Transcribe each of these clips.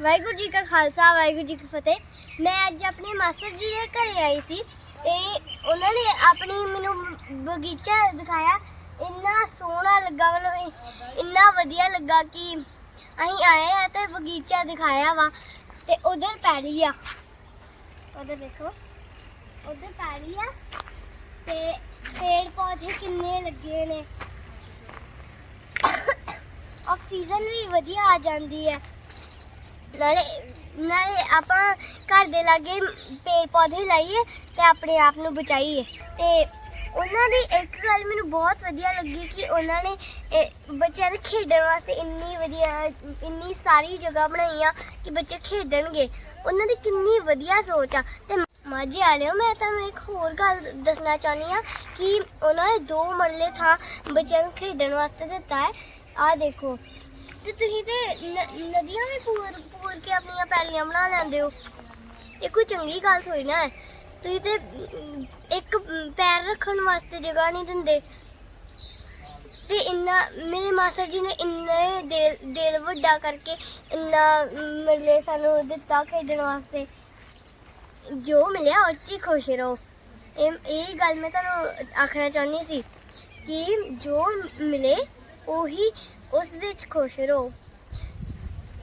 ਵਾਹਿਗੁਰੂ ਜੀ ਕਾ ਖਾਲਸਾ, ਵਾਹਿਗੁਰੂ ਜੀ ਕੀ ਫਤਿਹ। ਮੈਂ ਅੱਜ ਆਪਣੇ ਮਾਸਟਰ ਜੀ ਦੇ ਘਰੇ ਆਈ ਸੀ ਤੇ ਉਹਨਾਂ ਨੇ ਆਪਣੀ ਮੈਨੂੰ ਬਗੀਚਾ ਦਿਖਾਇਆ। ਇੰਨਾ ਸੋਹਣਾ ਲੱਗਾ ਮੈਨੂੰ ਇੰਨਾ ਵਧੀਆ ਲੱਗਾ ਕਿ ਅਸੀਂ ਆਏ ਆ ਤੇ ਬਗੀਚਾ ਦਿਖਾਇਆ ਵਾ ਤੇ ਉਧਰ ਪੈੜੀ ਆ। ਉਧਰ ਦੇਖੋ, ਉਧਰ ਪੈੜੀ ਆ ਤੇ ਪੇੜ ਪੌਦੇ ਕਿੰਨੇ ਲੱਗੇ ਨੇ। ਆਕਸੀਜਨ ਵੀ ਵਧੀਆ ਆ ਜਾਂਦੀ ਹੈ। ਨਾਲੇ ਨਾਲੇ ਆਪਾਂ ਘਰ ਦੇ ਲਾਗੇ ਪੇੜ ਪੌਦੇ ਲਾਈਏ ਤੇ ਆਪਣੇ ਆਪ ਨੂੰ ਬਚਾਈਏ। ਤੇ ਉਹਨਾਂ ਦੀ ਇੱਕ ਗੱਲ ਮੈਨੂੰ ਬਹੁਤ ਵਧੀਆ ਲੱਗੀ ਕਿ ਉਹਨਾਂ ਨੇ ਇਹ ਬੱਚਿਆਂ ਦੇ ਖੇਡਣ ਵਾਸਤੇ ਇੰਨੀ ਵਧੀਆ, ਇੰਨੀ ਸਾਰੀ ਜਗ੍ਹਾ ਬਣਾਈ ਆ ਕਿ ਬੱਚੇ ਖੇਡਣਗੇ। ਉਹਨਾਂ ਦੀ ਕਿੰਨੀ ਵਧੀਆ ਸੋਚ ਆ। ਤੇ ਮਾਝੇ ਵਾਲਿਓ, ਮੈਂ ਤੁਹਾਨੂੰ ਇੱਕ ਹੋਰ ਗੱਲ ਦੱਸਣਾ ਚਾਹੁੰਦੀ ਆ ਕਿ ਉਹਨਾਂ ਨੇ ਦੋ ਮਰਲੇ ਥਾਂ ਬੱਚਿਆਂ ਨੂੰ ਖੇਡਣ ਵਾਸਤੇ ਦਿੱਤਾ ਹੈ। ਆਹ ਦੇਖੋ ਤੇ ਤੁਸੀਂ ਤੇ ਨ- ਨਦੀਆਂ ਵੀ ਪੂਰ ਪੂਰ ਕੇ ਆਪਣੀਆਂ ਪੈਲੀਆਂ ਬਣਾ ਲੈਂਦੇ ਹੋ। ਇਹ ਕੋਈ ਚੰਗੀ ਗੱਲ ਥੋੜੀ ਨਾ ਹੈ। ਤੁਸੀਂ ਤੇ ਅਮ, ਇੱਕ ਅਮ, ਪੈਰ ਰੱਖਣ ਵਾਸਤੇ ਜਗ੍ਹਾ ਨਹੀਂ ਦਿੰਦੇ। ਤੇ ਇੰਨਾ ਮੇਰੇ ਮਾਸਟਰ ਜੀ ਨੇ ਇੰਨੇ ਦਿਲ ਦਿਲ ਵੱਡਾ ਕਰਕੇ ਇੰਨਾ ਅਮ, ਮਰਲੇ ਸਾਨੂੰ ਦਿੱਤਾ ਖੇਡਣ ਵਾਸਤੇ। ਜੋ ਮਿਲਿਆ ਉਹ 'ਚ ਹੀ ਖੁਸ਼ ਰਹੋ। ਇਹ ਇਹ ਗੱਲ ਮੈਂ ਤੁਹਾਨੂੰ ਆਖਣਾ ਚਾਹੁੰਦੀ ਸੀ ਕਿ ਜੋ ਮਿਲੇ ਉਹੀ ਉਸ ਵਿੱਚ ਖੁਸ਼ ਰਹੋ।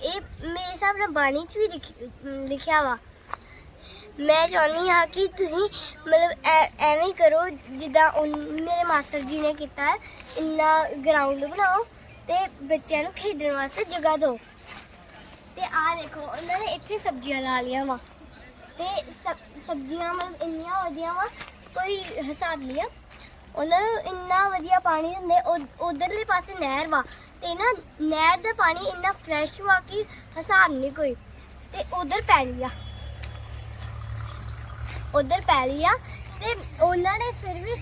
ਇਹ ਮੇਰੇ ਹਿਸਾਬ ਨਾਲ ਬਾਣੀ 'ਚ ਵੀ ਲਿਖ- ਲਿਖਿਆ ਵਾ। ਮੈਂ ਚਾਹੁੰਦੀ ਹਾਂ ਕਿ ਤੁਸੀਂ ਮਤਲਬ ਐ- ਐਵੇਂ ਹੀ ਕਰੋ ਜਿੱਦਾਂ ਉਨ- ਮੇਰੇ ਮਾਸਟਰ ਜੀ ਨੇ ਕੀਤਾ ਹੈ ਇੰਨਾ ਗਰਾਊਂਡ ਬਣਾਓ ਤੇ ਬੱਚਿਆਂ ਨੂੰ ਖੇਡਣ ਵਾਸਤੇ ਜਗ੍ਹਾ ਦਿਓ। ਤੇ ਆਹ ਦੇਖੋ, ਉਹਨਾਂ ਨੇ ਇੱਥੇ ਸਬਜ਼ੀਆਂ ਲਾ ਲਈਆਂ ਵਾ। ਤੇ ਸਬ- ਸਬਜ਼ੀਆਂ ਮਤਲਬ ਇੰਨੀਆਂ ਵਧੀਆ ਵਾ, ਕੋਈ ਹਿਸਾਬ ਨਹੀਂ ਆ। ਉਹਨਾਂ ਨੂੰ ਇੰਨਾ ਵਧੀਆ ਪਾਣੀ ਦਿੰਦੇ, ਉ- ਉਧਰਲੇ ਪਾਸੇ ਨਹਿਰ ਵਾ, ਤੇ ਨਾ ਨਹਿਰ ਦਾ ਪਾਣੀ ਇੰਨਾ ਫਰੈਸ਼ ਵਾ ਕਿ ਹਿਸਾਬ ਨਹੀਂ ਕੋਈ। ਤੇ ਉਧਰ ਪੈਲੀ ਆ। ਉਧਰ ਪੈਲੀ ਆ, ਤੇ ਉਹਨਾਂ ਨੇ ਫਿਰ ਵੀ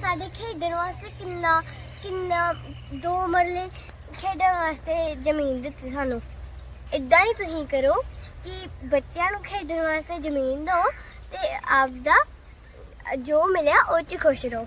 ਸਾਡੇ ਖੇਡਣ ਵਾਸਤੇ ਕਿੰਨਾ ਕਿੰਨਾ ਦੋ ਮਰਲੇ ਖੇਡਣ ਵਾਸਤੇ ਜ਼ਮੀਨ ਦਿੱਤੀ ਸਾਨੂੰ। ਇਦਾਂ ਹੀ ਤੁਸੀਂ ਕਰੋ ਕਿ ਬੱਚਿਆਂ ਨੂੰ ਖੇਡਣ ਵਾਸਤੇ ਜ਼ਮੀਨ ਦਿਓ ਤੇ ਆਪਦਾ ਜੋ ਮਿਲਿਆ ਉਹ 'ਚ ਖੁਸ਼ ਰਹੋ।